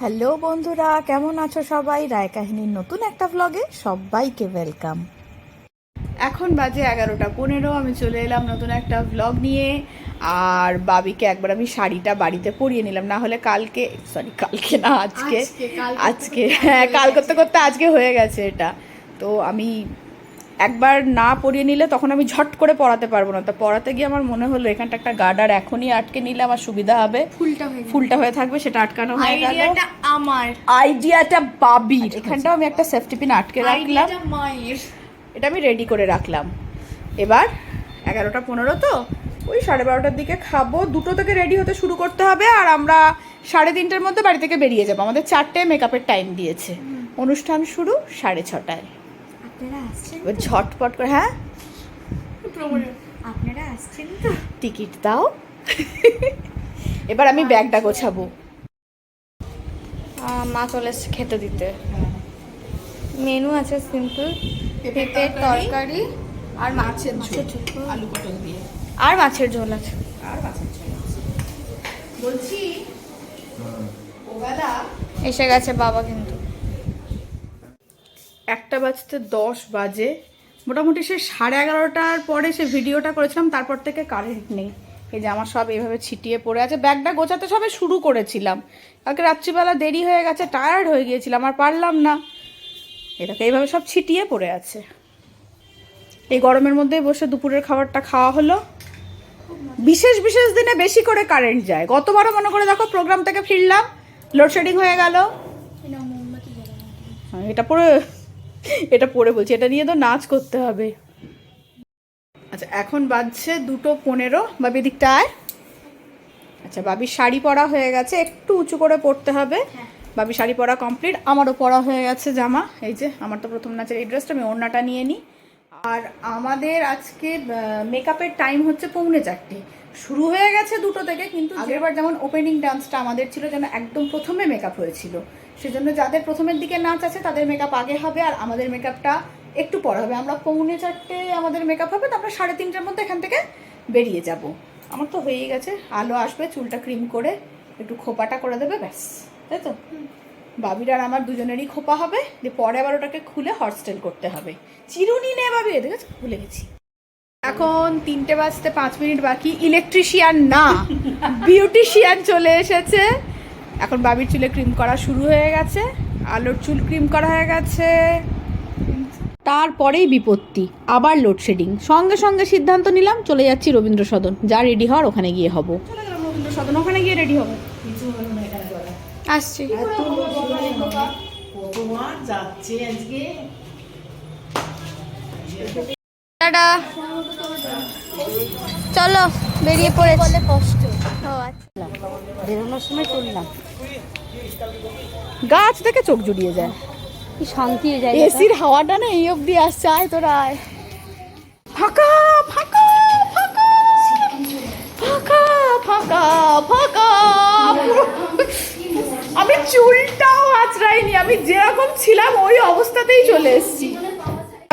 Hello বন্ধুরা কেমন আছো সবাই? রায় কাহিনীর নতুন একটা ব্লগে সবাইকে ওয়েলকাম এখন বাজে এগারোটা পনেরো আমি চলে এলাম নতুন একটা ব্লগ নিয়ে। আর বাবিকে একবার আমি শাড়িটা বাড়িতে পরিয়ে নিলাম না হলে কালকে সরি কালকে না আজকে। আজকে, আজকে হ্যাঁ কাল করতে করতে আজকে হয়ে গেছে এটা। তো আমি একবার না পরিয়ে নিলে তখন আমি ঝট করে পড়াতে পারব না। তো পড়াতে গিয়ে আমার মনে হলো এখানটা একটা গার্ডার এখনই আটকে নিলে আমার সুবিধা হবে। ফুলটা হয়ে ফুলটা হয়ে থাকবে সেটা আটকানো হয়ে গেল। আমার। আইডিয়াটা বাবির। এখানটাও আমি একটা সেফটি পিন আটকে রাখলাম। এটা আমি রেডি করে রাখলাম। এবার এগারোটা পনেরো তো ওই সাড়ে বারোটার দিকে খাব। দুটো থেকে রেডি হতে শুরু করতে হবে আর আমরা সাড়ে তিনটের মধ্যে বাড়ি থেকে বেরিয়ে যাব। আমাদের চারটে মেকআপের টাইম দিয়েছে। অনুষ্ঠান শুরু সাড়ে ছটায়। আপনারা আসছেন এবার ঝটপট করে হ্যাঁ? আপনারা আসছেন তো? টিকিট দাও। এবার আমি ব্যাগটা গোছাবো। মা চলে এসছে খেতে দিতে। মেনু আছে সিম্পল পেঁপের তরকারি আর মাছের মাছের ঝোল। আলু পটল দিয়ে। আর মাছের ঝোল আছে। আর মাছের ঝোল আছে। বলছি ওবেলা এসে গেছে বাবা কিন্তু। একটা বাজতে দশ বাজে। মোটামুটি সে সাড়ে এগারোটার পরে সে ভিডিওটা করেছিলাম তারপর থেকে কারেন্ট নেই। এই যে আমার সব এইভাবে ছিটিয়ে পড়ে আছে। ব্যাগটা গোছাতে সবে শুরু করেছিলাম। কালকে রাত্রিবেলা দেরি হয়ে গেছে টায়ার্ড হয়ে গিয়েছিলাম আর পারলাম না। এটাকে এইভাবে সব ছিটিয়ে পড়ে আছে। এই গরমের মধ্যেই বসে দুপুরের খাবারটা খাওয়া হলো। বিশেষ বিশেষ দিনে বেশি করে কারেন্ট যায়। গতবারও মনে করে দেখো প্রোগ্রাম থেকে ফিরলাম লোডশেডিং হয়ে গেল। হ্যাঁ, এটা পরে এটা পরে বলছি, এটা নিয়ে তো নাচ করতে হবে। আচ্ছা এখন বাজছে দুটো পনেরো। বাবি দিকটা আয়। আচ্ছা বাবির শাড়ি পরা হয়ে গেছে, একটু উঁচু করে পরতে হবে। বাবি, শাড়ি পরা কমপ্লিট, আমারও পরা হয়ে গেছে জামা। এই যে, আমার তো প্রথম নাচের এই ড্রেসটা, আমি ওড়নাটা নিয়ে নিই আর আমাদের আজকে মেকআপের টাইম হচ্ছে পৌনে চারটে। শুরু হয়ে গেছে দুটো থেকে কিন্তু আগেরবার যেমন ওপেনিং ডান্সটা আমাদের ছিল যেন একদম প্রথমে মেকআপ হয়েছিল। সেজন্য যাদের প্রথমের দিকে নাচ আছে তাদের মেকআপ আগে হবে আর আমাদের মেকআপটা একটু পর হবে। আমরা পৌনে চারটে আমাদের মেকআপ হবে তারপরে সাড়ে তিনটার মধ্যে এখান থেকে বেরিয়ে যাব। আমার তো হয়েই গেছে আলো আসবে চুলটা ক্রিম করে একটু খোপাটা করে দেবে ব্যাস তাই তো? বাবির আর আমার দুজনেরই খোপা হবে দিয়ে পরে আবার ওটাকে খুলে হটস্টেল করতে হবে। চিরুনি নে বাবি আছে ভুলে গেছি। এখন তিনটে বাজতে পাঁচ মিনিট বাকি। ইলেকট্রিশিয়ান না বিউটিশিয়ান চলে এসেছে। এখন বাবির চুলে ক্রিম করা শুরু হয়ে গেছে আলোর চুল ক্রিম করা হয়ে গেছে। তারপরেই বিপত্তি আবার লোডশেডিং। সঙ্গে সঙ্গে সিদ্ধান্ত নিলাম চলে যাচ্ছি রবীন্দ্র সদন যা রেডি হওয়ার ওখানে গিয়ে হব। চলে রবীন্দ্র সদন ওখানে গিয়ে রেডি হব। আসছি। যাচ্ছে আজকে? টাটা। চলো বেরিয়ে পড়ে বলে কষ্ট। আচ্ছা। বেরোনোর সময় চললাম গাছ থেকে চোখ জুড়িয়ে যায়। কি শান্তি হয়ে যায়। এসির হাওয়াটা না এই অবধি আসছে আয় তোরা আয়। ফাঁকা ফাঁকা ফাঁকা। ফাঁকা ফাঁকা ফাঁকা। আমি চুলটাও আঁচড়াইনি আমি যেরকম ছিলাম ওই অবস্থাতেই চলে এসেছি।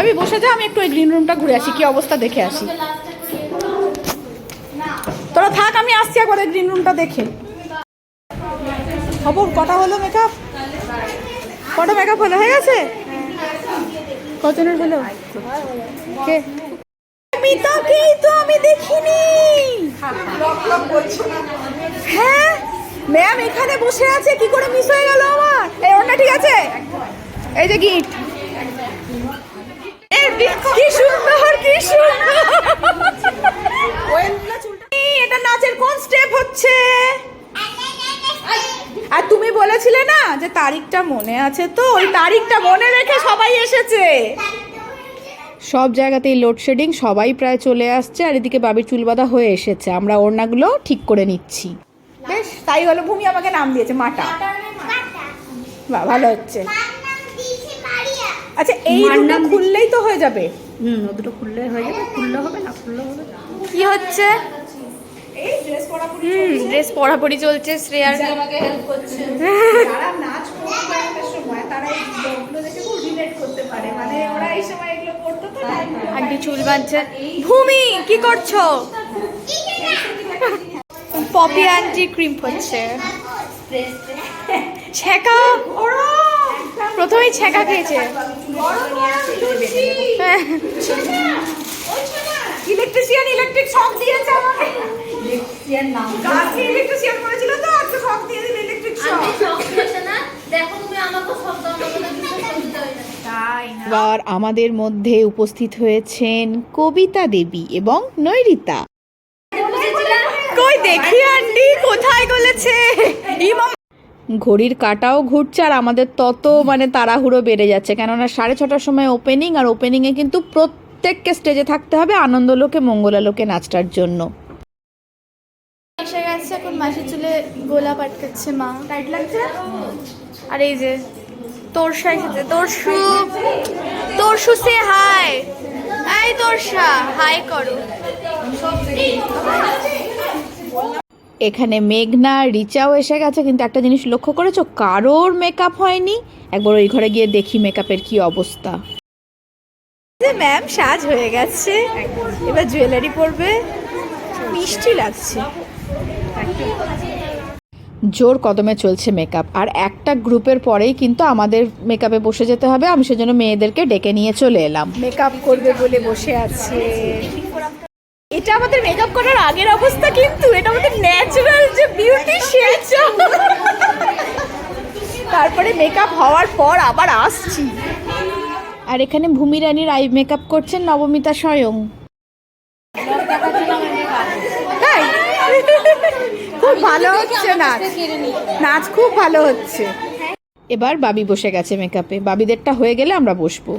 আমি বসে যা, আমি একটু ওই গ্রিন রুমটা ঘুরে আসি, কি অবস্থা দেখে আসি। তোরা থাক, আমি আসছি একবার ওই গ্রিন রুমটা দেখে। খবর, কটা হলো মেকআপ কটা মেকআপ হলো, হয়ে গেছে? কজনের হলো? কে? তো আমি দেখিনি। হ্যাঁ? ম্যাম এখানে বসে আছে, কি করে মিস হয়ে গেল আমার? এই ওটা ঠিক আছে? এই যে গিফট কি সুন্দর কি এটা নাচের কোন স্টেপ হচ্ছে? আর তুমি বলেছিলে না যে তারিখটা মনে আছে তো ওই তারিখটা মনে রেখে সবাই এসেছে। সব জায়গাতেই লোডশেডিং সবাই প্রায় চলে আসছে আর এদিকে বাবির চুল বাঁধা হয়ে এসেছে। আমরা ওড়নাগুলো ঠিক করে নিচ্ছি। বেশ তাই হলো ভূমি আমাকে নাম দিয়েছে মাটা। বাহ ভালো হচ্ছে। আচ্ছা এই দুটো খুললেই তো হয়ে যাবে। হুম দুটো খুললে হয়ে যাবে খুললে হবে না খুললে হবে। কি হচ্ছে? ড্রেস হুম ড্রেস পড়াপড়ি চলছে শ্রেয়ার। আমাকে হেল্প করছে। যারা নাচ করবে একটা সময় তারা এই দেখে খুব রিলেট করতে পারে। মানে ওরা এই সময় এগুলো করতো তো আন্টি চুল বাঁধছে। ভূমি কি করছ? পপি আন্টি ক্রিম হচ্ছে ছ্যাঁকা প্রথমেই ছ্যাঁকা খেয়েছে। ইলেকট্রিশিয়ান ইলেকট্রিক শক দিয়েছে আমাকে। ইলেকট্রিশিয়ান করেছিল তো একটা শক দিয়ে দিল ইলেকট্রিক শক। দেখো তুমি আমাকে শব্দ আমাকে না না তাই না? এবার আমাদের মধ্যে উপস্থিত হয়েছেন কবিতা দেবী এবং নৈরিতা। কই দেখি আন্টি কোথায় গলেছে? ঘড়ির কাটাও ঘুরছে আর আমাদের তত মানে তাড়াহুড়ো বেড়ে যাচ্ছে। কেননা সাড়ে ছটার সময় ওপেনিং আর ওপেনিংয়ে কিন্তু প্রত্যেককে স্টেজে থাকতে হবে আনন্দলোকে মঙ্গলালোকে নাচটার জন্য। এখন মাসির চুলে গোলাপ আটকাচ্ছে মা। টাইট লাগছে? আর এই যে, তোরসা এসেছে। তোরসু তোরসু সে হাই এই তোরসা হাই করো। এখানে মেঘনা রিচাও এসে গেছে কিন্তু একটা জিনিস লক্ষ্য করেছ? কারোর মেকআপ হয়নি? একবার ওই ঘরে গিয়ে দেখি মেকআপের কি অবস্থা। ম্যাম সাজ হয়ে গেছে। এবার জুয়েলারি পরবে। মিষ্টি লাগছে। জোর কদমে চলছে মেকআপ আর একটা গ্রুপের পরেই কিন্তু আমাদের মেকআপে বসে যেতে হবে। আমি সেজন্য মেয়েদেরকে ডেকে নিয়ে চলে এলাম। মেকআপ করবে বলে বসে আছে। এটা আমাদের মেকআপ করার আগের অবস্থা কিন্তু এটা আমাদের ন্যাচারাল যে বিউটি সেটা তারপরে মেকআপ হওয়ার পর আবার আসছি। আর এখানে ভূমি রানীর আই মেকআপ করছেন নবমিতা স্বয়ং। তাই খুব ভালো হচ্ছে নাচ। নাচ খুব ভালো হচ্ছে। এবার বাবি বসে গেছে মেকআপে বাবিদেরটা হয়ে গেলে আমরা বসবো।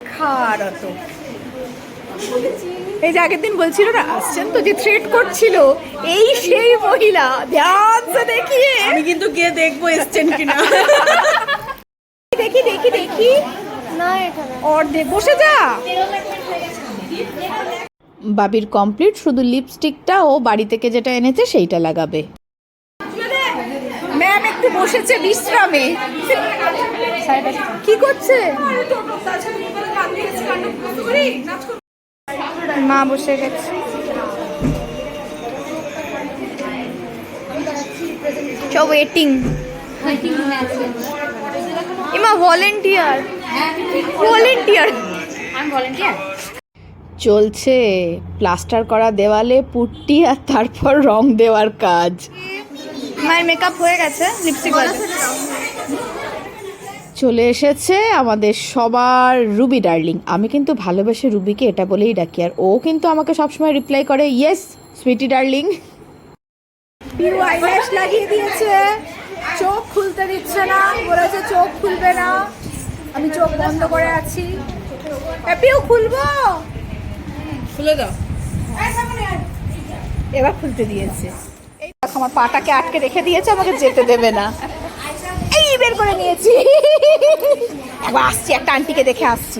খারাপ এই যে আগের দিন বলছিল না আসছেন তো যে থ্রেট করছিল এই সেই মহিলা। ধ্যান দেখিয়ে। আমি কিন্তু গিয়ে দেখব এসছেন কিনা। দেখি দেখি দেখি। না অর্ধেক। বসে যা। বাবির কমপ্লিট শুধু লিপস্টিকটা ও বাড়ি থেকে যেটা এনেছে সেইটা লাগাবে। ম্যাম একটু বসেছে বিশ্রামে। কি করছে? মা বসে গেছে। ওয়েটিং ইমা ভলেন্টিয়ার ভলেন্টিয়ার আমি ভলেন্টিয়ার চলছে প্লাস্টার করা দেওয়ালে পুট্টি আর তারপর রং দেওয়ার কাজ। মায়ের মেকআপ হয়ে গেছে লিপস্টিক চলে এসেছে আমাদের সবার রুবি ডার্লিং। আমি কিন্তু ভালোবেসে রুবিকে এটা বলেই ডাকি আর ও কিন্তু আমাকে সবসময় রিপ্লাই করে yes sweetie darling Piu eyelash লাগিয়ে দিয়েছে। চোখ খুলতে দিচ্ছে না বলেছে চোখ খুলবে না। আমি চোখ বন্ধ করে আছি। পিউ খুলবো। খুলে দাও। এবার খুলতে দিয়েছে। এই দেখো আমার পাটাকে আটকে রেখে দিয়েছে আমাকে যেতে দেবে না। বের করে নিয়েছি। একবার আসছি একটা আন্টিকে দেখে আসছি।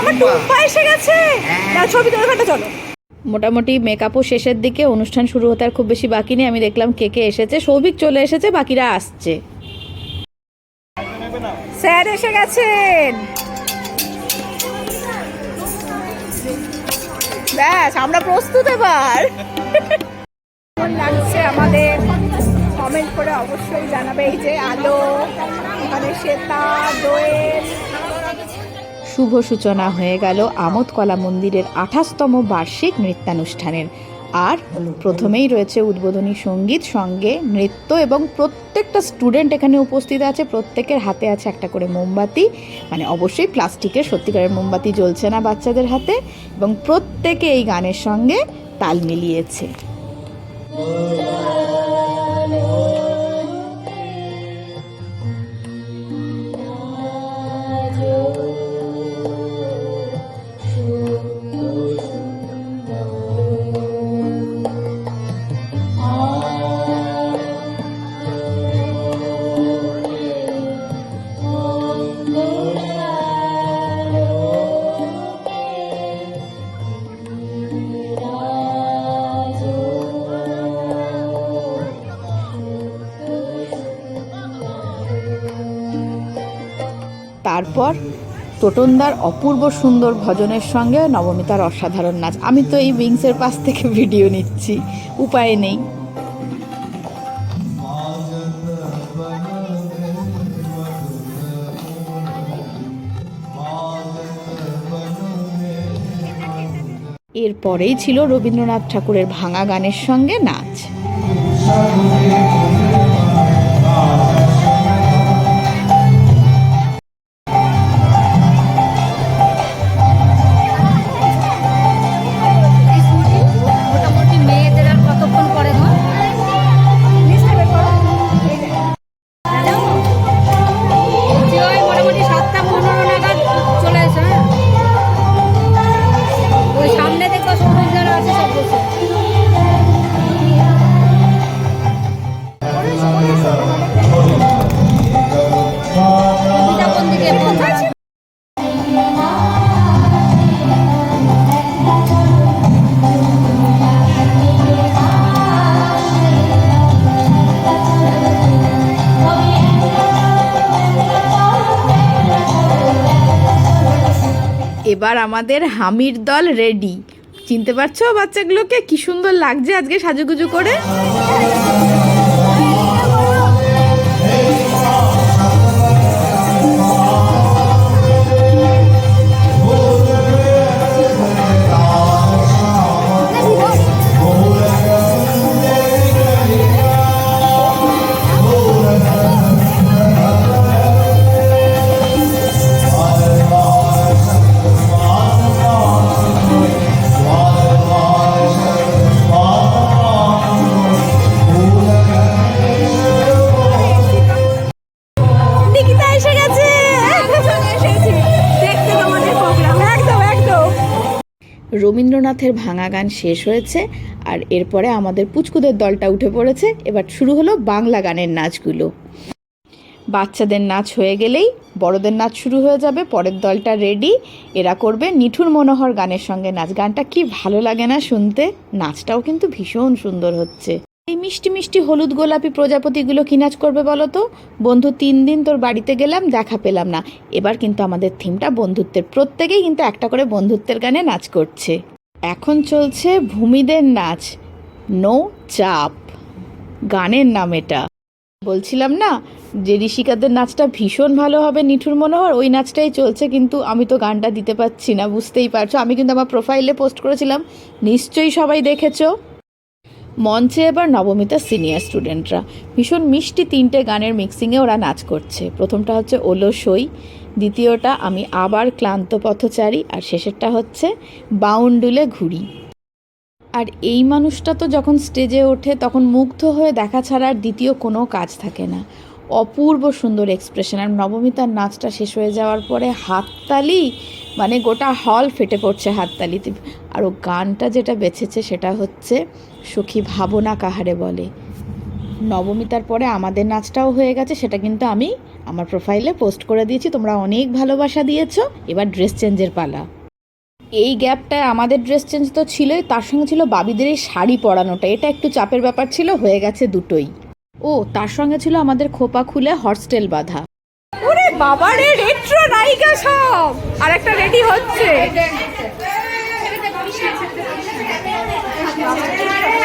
আমার টুম্পা এসে গেছে। ছবি তোর ঘাটে চলো। মোটামুটি মেকআপও শেষের দিকে অনুষ্ঠান শুরু হতে আর খুব বেশি বাকি নেই। আমি দেখলাম কে কে এসেছে সৌভিক চলে এসেছে বাকিরা আসছে। স্যার এসে গেছেন। ব্যাস আমরা প্রস্তুত এবার। লাগছে আমাদের? কমেন্ট করে অবশ্যই জানাবে এই যে আলো, এখানে শ্বেতা, দোয়েল। শুভ সূচনা হয়ে গেল আমোদ কলা মন্দিরের আঠাশতম বার্ষিক নৃত্যানুষ্ঠানের। আর প্রথমেই রয়েছে উদ্বোধনী সংগীত, সঙ্গে নৃত্য এবং প্রত্যেকটা স্টুডেন্ট এখানে উপস্থিত আছে, প্রত্যেকের হাতে আছে একটা করে মোমবাতি। মানে অবশ্যই প্লাস্টিকের, সত্যিকারের মোমবাতি জ্বলছে না বাচ্চাদের হাতে এবং প্রত্যেকে এই গানের সঙ্গে তাল মিলিয়েছে। তারপর টোটনদার অপূর্ব সুন্দর ভজনের সঙ্গে নবমিতার অসাধারণ নাচ। আমি তো এই উইংসের পাশ থেকে ভিডিও নিচ্ছি, উপায় নেই। এরপরেই ছিল রবীন্দ্রনাথ ঠাকুরের ভাঙা গানের সঙ্গে নাচ। এবার আমাদের হামির দল রেডি চিনতে পারছ বাচ্চাগুলোকে? কি সুন্দর লাগছে আজকে সাজুগুজু করে। রবীন্দ্রনাথের ভাঙা গান শেষ হয়েছে আর এরপরে আমাদের পুচকুদের দলটা উঠে পড়েছে। এবার শুরু হলো বাংলা গানের নাচগুলো। বাচ্চাদের নাচ হয়ে গেলেই বড়দের নাচ শুরু হয়ে যাবে, পরের দলটা রেডি এরা করবে নিঠুর মনোহর গানের সঙ্গে নাচ। গানটা কি ভালো লাগে না শুনতে? নাচটাও কিন্তু ভীষণ সুন্দর হচ্ছে। এই মিষ্টি মিষ্টি হলুদ গোলাপি প্রজাপতিগুলো কি নাচ করবে বলো তো? বন্ধু, তিন দিন তোর বাড়িতে গেলাম, দেখা পেলাম না। এবার কিন্তু আমাদের থিমটা বন্ধুত্বের। প্রত্যেকেই কিন্তু একটা করে বন্ধুত্বের গানে নাচ করছে। এখন চলছে ভূমিদের নাচ। নো চাপ। গানের নাম এটা। বলছিলাম না যে ঋষিকাদের নাচটা ভীষণ ভালো হবে নিঠুর মনোহর? ওই নাচটাই চলছে কিন্তু আমি তো গানটা দিতে পারছি না, বুঝতেই পারছ। আমি কিন্তু আমার প্রোফাইলে পোস্ট করেছিলাম। নিশ্চয়ই সবাই দেখেছ। মঞ্চে এবার নবমিতা সিনিয়র স্টুডেন্টরা ভীষণ মিষ্টি তিনটে গানের মিক্সিংয়ে ওরা নাচ করছে। প্রথমটা হচ্ছে ওলো সই দ্বিতীয়টা আমি আবার ক্লান্ত পথচারী আর শেষেরটা হচ্ছে বাউন্ডুলে ঘুরি। আর এই মানুষটা তো যখন স্টেজে ওঠে তখন মুগ্ধ হয়ে দেখা ছাড়া আর দ্বিতীয় কোনো কাজ থাকে না। অপূর্ব সুন্দর এক্সপ্রেশন। আর নবমিতার নাচটা শেষ হয়ে যাওয়ার পরে হাততালি মানে গোটা হল ফেটে পড়ছে হাততালিতে। আর ও গানটা যেটা বেছেছে সেটা হচ্ছে সখী ভাবনা কাহারে বলে। নবমিতার পরে আমাদের নাচটাও হয়ে গেছে, সেটা কিন্তু আমি আমার প্রোফাইলে পোস্ট করে দিয়েছি, তোমরা অনেক ভালোবাসা দিয়েছ। এবার ড্রেস চেঞ্জের পালা। এই গ্যাপটায় আমাদের ড্রেস চেঞ্জ তো ছিলই, তার সঙ্গে ছিল বাবিদের এই শাড়ি পরানোটা। এটা একটু চাপের ব্যাপার ছিল, হয়ে গেছে দুটোই। ও, তার সঙ্গে ছিল আমাদের খোপা খুলে হটস্টেল বাঁধা। ওরে বাবা রে রেট্রো নায়িকা সব! আর একটা রেডি হচ্ছে।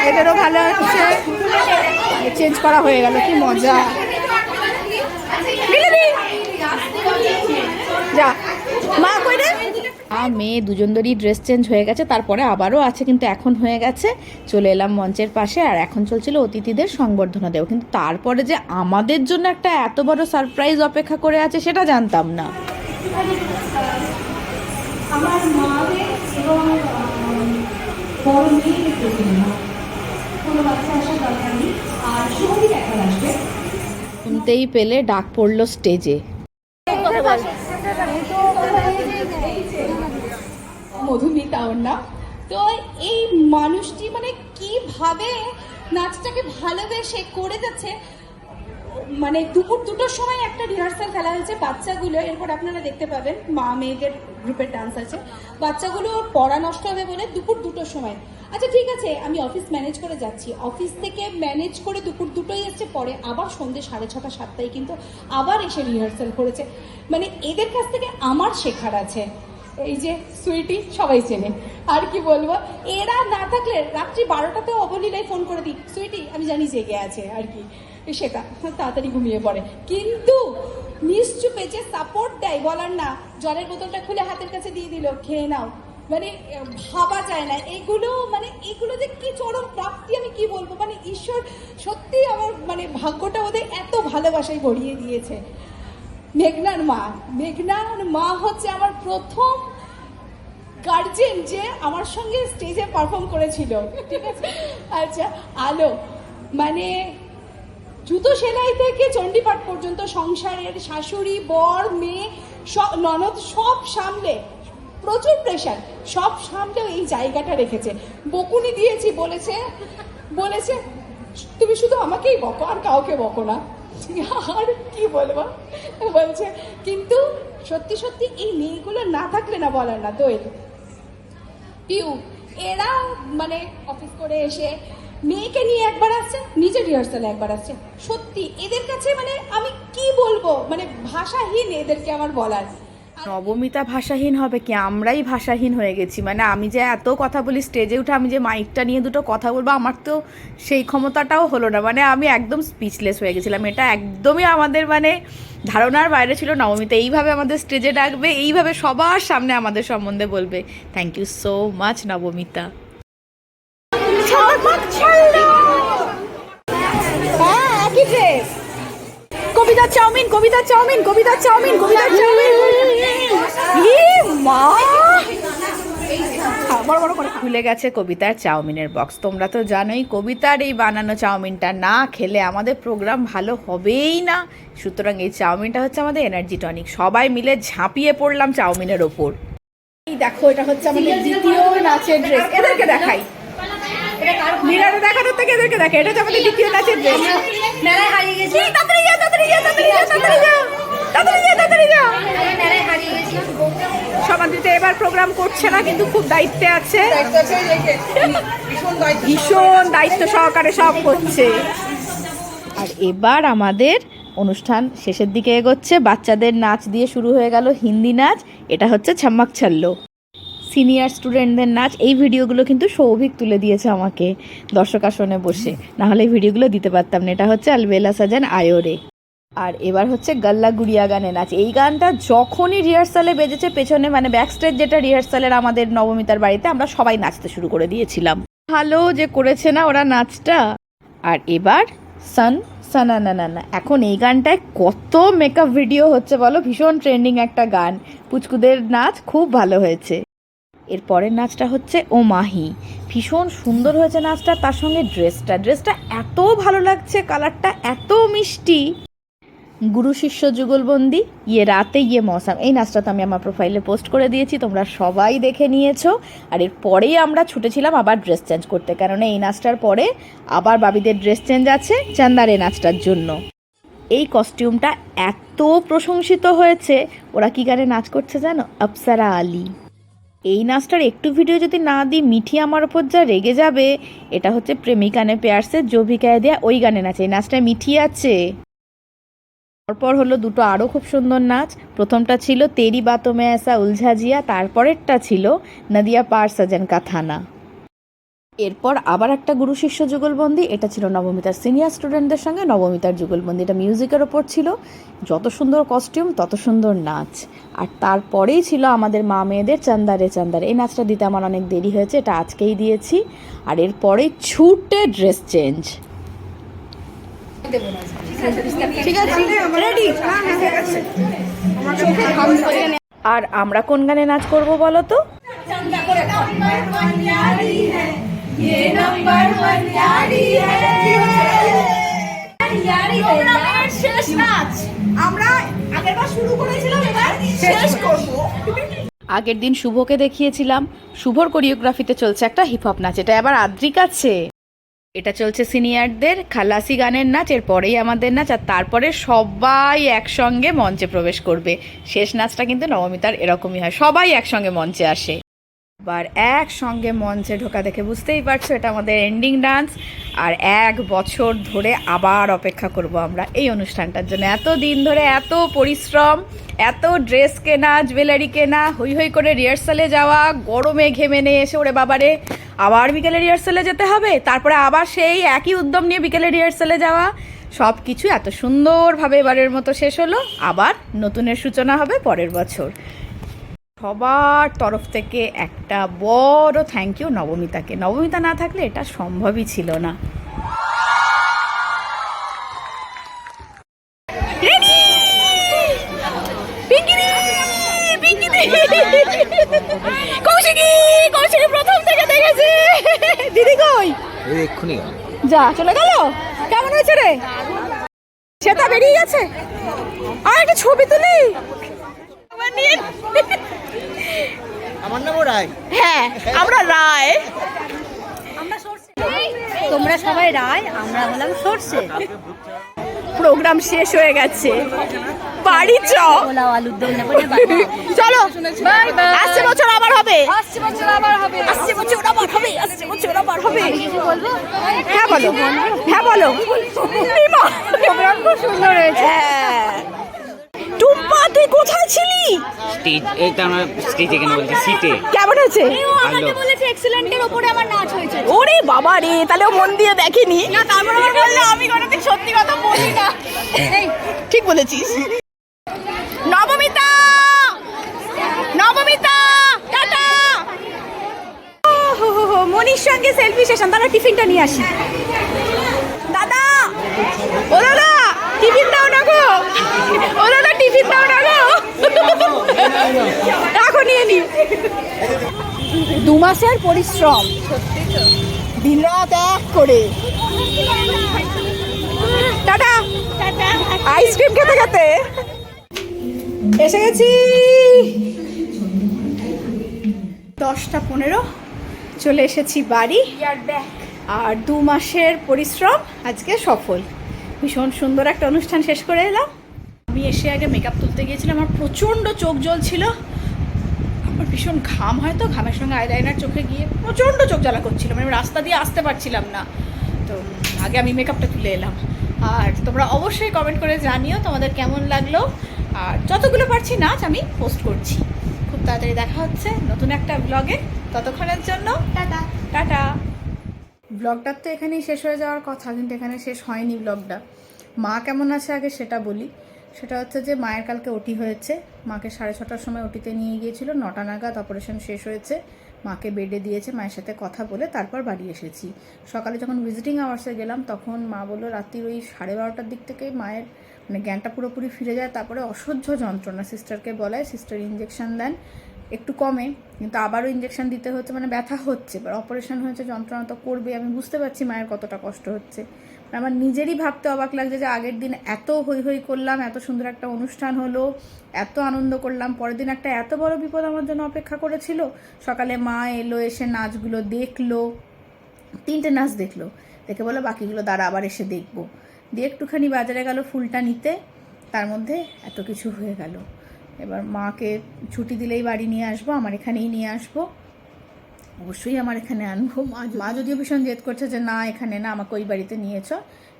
এদেরও ভালো হচ্ছে। চেঞ্জ করা হয়ে গেল, কি মজা। যা। মা কই রে? আ মেয়ে দুজনদেরই ড্রেস চেঞ্জ হয়ে গেছে তারপরে আবারও আছে কিন্তু এখন হয়ে গেছে। চলে এলাম মঞ্চের পাশে আর এখন চলছিল অতিথিদের সংবর্ধনা দেওয়া। কিন্তু তারপরে যে আমাদের জন্য একটা এত বড় সারপ্রাইজ অপেক্ষা করে আছে সেটা জানতাম না। শুনতেই পেলে ডাক পড়ল স্টেজে মধুমিতা তো এই মানুষটি মানে কীভাবে নাচটাকে ভালোবেসে করে যাচ্ছে? মানে দুপুর দুটোর সময় একটা রিহার্সাল খেলা হয়েছে বাচ্চাগুলো। এরপর আপনারা দেখতে পাবেন মা মেয়েদের গ্রুপের ডান্স আছে। বাচ্চাগুলো পড়া নষ্ট হবে বলে দুপুর দুটোর সময়। আচ্ছা ঠিক আছে, আমি অফিস ম্যানেজ করে যাচ্ছি। অফিস থেকে ম্যানেজ করে দুপুর দুটোই এসছে, পরে আবার সন্ধ্যে সাড়ে ছটা, সাতটায় কিন্তু আবার এসে রিহার্সাল করেছে। মানে এদের কাছ থেকে আমার শেখার আছে। এই যে সুইটি, সবাই চেনে। আর কি বলব, এরা না থাকলে রাত্রি বারোটাতেও অবলীলায় ফোন করে দিই, সুইটি, আমি জানি জেগে আছে, আর কি। সেটা, তাড়াতাড়ি ঘুমিয়ে পড়ে। কিন্তু নিশ্চুপে যে সাপোর্ট দেয়, বলার না, জলের বোতলটা খুলে হাতের কাছে দিয়ে দিল, খেয়ে নাও। মানে ভাবা যায় না। এগুলো মানে এগুলো যে কি চরম প্রাপ্তি আমি কি বলব? মানে ঈশ্বর সত্যি আমার মানে ভাগ্যটা ওদের এত ভালোবাসায় গড়িয়ে দিয়েছে। মেঘনার মা মেঘনার মা হচ্ছে আমার প্রথম গার্জেন যে আমার সঙ্গে স্টেজে পারফর্ম করেছিল। আচ্ছা আলো মানে জুতো সেলাই থেকে চণ্ডীপাঠ পর্যন্ত সংসারের শাশুড়ি, বর, মেয়ে সব ননদ সব সামলে প্রচুর প্রেশার সব সামলেও এই জায়গাটা রেখেছে। বকুনি দিয়েছি, বলেছে বলেছে, তুমি শুধু আমাকেই বকো, আর কাউকে বকো না। আর কি বলব? বলছে, কিন্তু সত্যি সত্যি এই মেয়েগুলো না থাকলে না বলার না দোয়েল পিউ, এরা মানে অফিস করে এসে মেয়েকে নিয়ে একবার আসছে, নিজে রিহার্সালে একবার আসছে। সত্যি, এদের কাছে মানে আমি কি বলব? মানে ভাষাহীন এদেরকে আমার বলার। নবমিতা ভাষাহীন হবে কি? আমরাই ভাষাহীন হয়ে গেছি। মানে আমি যে এত কথা বলি স্টেজে উঠে আমি যে মাইকটা নিয়ে দুটো কথা বলব, আমার তো সেই ক্ষমতাটাও হলো না। মানে আমি একদম স্পিচলেস হয়ে গেছিলাম। এটা একদমই আমাদের মানে ধারণার বাইরে ছিল। নবমিতা এইভাবে আমাদের স্টেজে ডাকবে, এইভাবে সবার সামনে আমাদের সম্বন্ধে বলবে। Thank you so much Nabamita. হ্যাঁ Kabita chowmein Kabita chowmein Kabita chowmein Kabita chowmein. মা। বড় বড় করে। খুলে গেছে কবিতার চাউমিনের বক্স। তোমরা তো জানোই কবিতার এই বানানো চাউমিনটা না খেলে আমাদের প্রোগ্রাম ভালো হবেই না। সুতরাং এই চাউমিনটা হচ্ছে আমাদের এনার্জি টনিক সবাই মিলে ঝাঁপিয়ে পড়লাম চাউমিনের ওপর। এই দেখো এটা হচ্ছে আমাদের দ্বিতীয় নাচের ড্রেস এদেরকে দেখাই। মিরারে দেখানোর থেকে এদেরকে দেখে এটা হচ্ছে আমাদের দ্বিতীয় নাচের ড্রেস মেলায় হারিয়ে গেছি। তাড়াতাড়ি যাও তাড়াতাড়ি যাও তাড়াতাড়ি যাও তাড়াতাড়ি যাও তাড়াতাড়ি যাও। তাড়াতাড়ি যাও মেলায় হারিয়ে গেছি। সমাধিতে এবার প্রোগ্রাম করছে না, কিন্তু খুব দায়িত্বে আছে। ভীষণ দায়িত্ব সহকারে সব করছে। আর এবার আমাদের অনুষ্ঠান শেষের দিকে এগোচ্ছে। বাচ্চাদের নাচ দিয়ে শুরু হয়ে গেল হিন্দি নাচ, এটা হচ্ছে ছাম্মাক ছাল্লো সিনিয়র স্টুডেন্টদের নাচ, এই ভিডিওগুলো কিন্তু সৌভিক তুলে দিয়েছে আমাকে দর্শক আসনে বসে। না হলে এই ভিডিওগুলো দিতে পারতাম না। এটা হচ্ছে আলবেলা সাজান আয়োরে। আর এবার হচ্ছে গাল্লা গুড়িয়া গানে নাচ। এই গানটা যখনই রিহার্সালে বেজেছে, পেছনে মানে ব্যাক স্টেজ যেটা রিহার্সালের আমাদের নবমিতার বাড়িতে, আমরা সবাই নাচতে শুরু করে দিয়েছিলাম। ভালো যে করেছে না ওরা নাচটা। আর এবার সান সানা না না না এখন এই গানটায় কত মেকআপ ভিডিও হচ্ছে বলো? ভীষণ ট্রেন্ডিং একটা গান। পুচকুদের নাচ খুব ভালো হয়েছে। এর পরের নাচটা হচ্ছে ও মাহি। ভীষণ সুন্দর হয়েছে নাচটা, তার সঙ্গে ড্রেসটা ড্রেসটা এত ভালো লাগছে কালারটা এত মিষ্টি। গুরু শিষ্য যুগলবন্দি ইয়ে রাতে ইয়ে মৌসাম। এই নাচটা তো আমি আমার প্রোফাইলে পোস্ট করে দিয়েছি, তোমরা সবাই দেখে নিয়েছো। আর এর পরেই আমরা ছুটেছিলাম আবার ড্রেস চেঞ্জ করতে, কারণ এই নাচটার পরে আবার বাবিদের ড্রেস চেঞ্জ আছে, চান্দার নাচটার জন্য। এই কস্টিউমটা এত প্রশংসিত হয়েছে, ওরা কি গানে নাচ করছে জানো? আফসারা আলী। এই নাচটার একটু ভিডিও যদি না দিই, মিঠি আমার ওপর যা রেগে যাবে, এটা হচ্ছে প্রেমিকানে পেয়ার্সের জভিকায় দেয়া ওই গানে নাচে। এই নাচটায় মিঠি আছে। তারপর হলো দুটো আরও খুব সুন্দর নাচ। প্রথমটা ছিল তেরি বাতমে আসা উলঝাজিয়া তারপরেরটা ছিল নদিয়া পার সাজান কাথানা এরপর আবার একটা গুরু শিষ্য যুগলবন্দি, এটা ছিল নবমিতার সিনিয়র স্টুডেন্টদের সঙ্গে নবমিতার যুগলবন্দি। এটা মিউজিকের ওপর ছিল। যত সুন্দর কস্টিউম তত সুন্দর নাচ। আর তারপরেই ছিল আমাদের মা মেয়েদের চান্দারে চান্দারে এই নাচটা দিতে আমার অনেক দেরি হয়েছে, এটা আজকেই দিয়েছি। আর এরপরে ছুটে ড্রেস চেঞ্জ ঠিক আছে রেডি আর আমরা কোন গানে নাচ করব বলো তো? আমরা আগের বার শুরু করেছিলাম এবার শেষ করব। আগের দিন শুভকে দেখিয়েছিলাম। শুভর কোরিওগ্রাফিতে চলছে একটা হিপ হপ নাচ এটা আবার আদ্রিক আছে। এটা চলছে সিনিয়রদের খালাসি গানের নাচ এর পরেই আমাদের নাচ, আর তারপরে সবাই একসঙ্গে মঞ্চে প্রবেশ করবে। শেষ নাচটা কিন্তু নবমিতার এরকমই হয়, সবাই একসঙ্গে মঞ্চে আসে। বার একসঙ্গে মঞ্চে ঢোকা দেখে বুঝতেই পারছ, এটা আমাদের এন্ডিং ডান্স আর এক বছর ধরে আবার অপেক্ষা করব আমরা এই অনুষ্ঠানটার জন্য। এত দিন ধরে এত পরিশ্রম, এত ড্রেস কেনা জুয়েলারি কেনা, হই হই করে রিহার্সালে যাওয়া, গরমে ঘেমে নিয়ে এসে ওরে বাবারে, আবার বিকেলে রিহার্সালে যেতে হবে, তারপরে আবার সেই একই উদ্যম নিয়ে বিকেলে রিহার্সালে যাওয়া। সব কিছু এত সুন্দরভাবে এবারের মতো শেষ হলো, আবার নতুনের সূচনা হবে পরের বছর। সবার তরফ থেকে একটা বড় থ্যাংক ইউ নবমিতাকে। নবমিতা না থাকলে এটা সম্ভবই ছিল না! কৌশিকী! কৌশিকী প্রথম থেকে দেখেছে। দিদি কই? এক্ষুনি যা চলে গেল? কেমন হয়েছে রে? সেটা বেরিয়ে গেছে? আর একটা ছবি তুলি। আমার নামও রায়। হ্যাঁ আমরা রায়। তোমরা সবাই রায় আমরা হলাম সর্ষে। প্রোগ্রাম শেষ হয়ে গেছে। বাড়ি চ। চলো আসছে বছর আবার হবে। আসছে বছর আবার হবে। আসছে বছর আবার হবে আসছে বছর আবার হবে। হ্যাঁ বলো। হ্যাঁ বলো। প্রোগ্রাম খুব সুন্দর হয়েছে। হ্যাঁ। টুম্পা তুই কোথায় ছিলি? স্টেজ এই তো আমরা স্টেজে কেন বলছি? সিটে কেমন হয়েছে? ভালো বলেছে এক্সেলেন্টের ওপরে আমার নাচ হয়েছে। ওরে বাবা রে তাহলে ও মন দিয়ে দেখেনি? না তারপর আবার বললে আমি কোনোদিন সত্যি কথা বলি না। এই, ঠিক বলেছিস। নবমিতা! নবমিতা! টাটা! মনির সঙ্গে সেলফি সেশন তারা টিফিনটা নিয়ে আসি। দাদা! ও দাদা টিফিন দাও না গো। ও দাদা টিফিন দাও না গো। রাখো নিয়ে নি। দু মাসের পরিশ্রম। দিন রাত এক করে। টাটা। আইসক্রিম খেতে খেতে। এসে গেছি। দশটা পনেরো চলে এসেছি বাড়ি। আর দু মাসের পরিশ্রম আজকে সফল। ভীষণ সুন্দর একটা অনুষ্ঠান শেষ করে এলাম। আমি এসে আগে মেকআপ তুলতে গিয়েছিলাম আমার প্রচণ্ড চোখ জ্বল ছিল আমার ভীষণ ঘাম হয় তো ঘামের সঙ্গে আইলাইনার চোখে গিয়ে প্রচণ্ড চোখ জ্বালা করছিল মানে আমি রাস্তা দিয়ে আসতে পারছিলাম না। তো আগে আমি মেকআপটা তুলে এলাম। আর তোমরা অবশ্যই কমেন্ট করে জানিও তোমাদের কেমন লাগল। আর যতগুলো পারছি নাচ আমি পোস্ট করছি। খুব তাড়াতাড়ি দেখা হচ্ছে নতুন একটা ব্লগে ততক্ষণের জন্য টাটা। টাটা। ব্লগটার তো এখানেই শেষ হয়ে যাওয়ার কথা কিন্তু এখানে শেষ হয়নি ব্লগটা মা কেমন আছে আগে সেটা বলি। সেটা হচ্ছে যে মায়ের কালকে ওটি হয়েছে। মাকে সাড়ে ছটার সময় ওটিতে নিয়ে গিয়েছিল। নটা নাগাদ অপারেশন শেষ হয়েছে। মাকে বেডে দিয়েছে, মায়ের সাথে কথা বলে তারপর বাড়ি এসেছি। সকালে যখন ভিজিটিং আওয়ার্সে গেলাম, তখন মা বলল, রাত্রির ওই সাড়ে বারোটার দিক থেকে মায়ের মানে জ্ঞানটা পুরোপুরি ফিরে যায়, তারপরে অসহ্য যন্ত্রণা সিস্টারকে বলায়। সিস্টার ইঞ্জেকশন দেন, একটু কমে, কিন্তু আবারও ইঞ্জেকশন দিতে হচ্ছে মানে ব্যথা হচ্ছে। এবার অপারেশন হয়েছে, যন্ত্রণা তো করবে আমি বুঝতে পারছি মায়ের কতটা কষ্ট হচ্ছে। আমার নিজেরই ভাবতে অবাক লাগছে যে আগের দিন এত হই হই করলাম, এত সুন্দর একটা অনুষ্ঠান হলো, এত আনন্দ করলাম, পরের দিন একটা এত বড় বিপদ আমার জন্য অপেক্ষা করেছিল। সকালে মা এলো, এসে নাচগুলো দেখল, তিনটে নাচ দেখল। দেখে বলো বাকিগুলো দাঁড়া, আবার এসে দেখব। দিয়ে একটুখানি বাজারে গেল ফুলটা নিতে, তার মধ্যে এত কিছু হয়ে গেল। এবার মাকে ছুটি দিলেই বাড়ি নিয়ে আসব, আমার এখানেই নিয়ে আসব। অবশ্যই আমার এখানে আনব। মা যদিও ভীষণ জেদ করছে যে, না, এখানে না, আমাকে ওই বাড়িতে নিয়েছ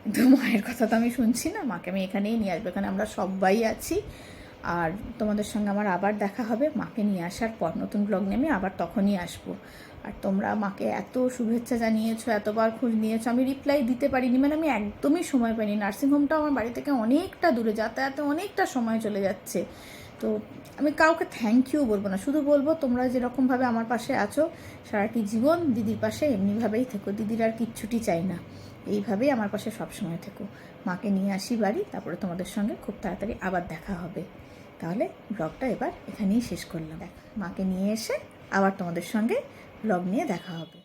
কিন্তু মায়ের কথা তো আমি শুনছি না। মাকে আমি এখানেই নিয়ে আসব। এখানে আমরা সবাই আছি। আর তোমাদের সঙ্গে আমার আবার দেখা হবে। মাকে নিয়ে আসার পর নতুন ব্লগ নেমে আবার তখনই আসব। আর তোমরা মাকে এত শুভেচ্ছা জানিয়েছো, এতবার খোঁজ নিয়েছো, আমি রিপ্লাই দিতে পারিনি। মানে আমি একদমই সময় পাইনি। নার্সিংহোমটা আমার বাড়ি থেকে অনেকটা দূরে। যাতায়াতে অনেকটা সময় চলে যাচ্ছে। তো আমি কাউকে থ্যাংক ইউ বলব না। শুধু বলব তোমরা যেরকমভাবে আমার পাশে আছো, সারাটি জীবন দিদির পাশে এমনিভাবেই থেকো। দিদির আর কিচ্ছুটি চাই না। এইভাবেই আমার পাশে সবসময় থেকো। মাকে নিয়ে আসি বাড়ি, তারপরে তোমাদের সঙ্গে খুব তাড়াতাড়ি আবার দেখা হবে। তাহলে ব্লগটা এবার এখানেই শেষ করলাম। দেখ, মাকে নিয়ে এসে আবার তোমাদের সঙ্গে ব্লগ নিয়ে দেখা হবে।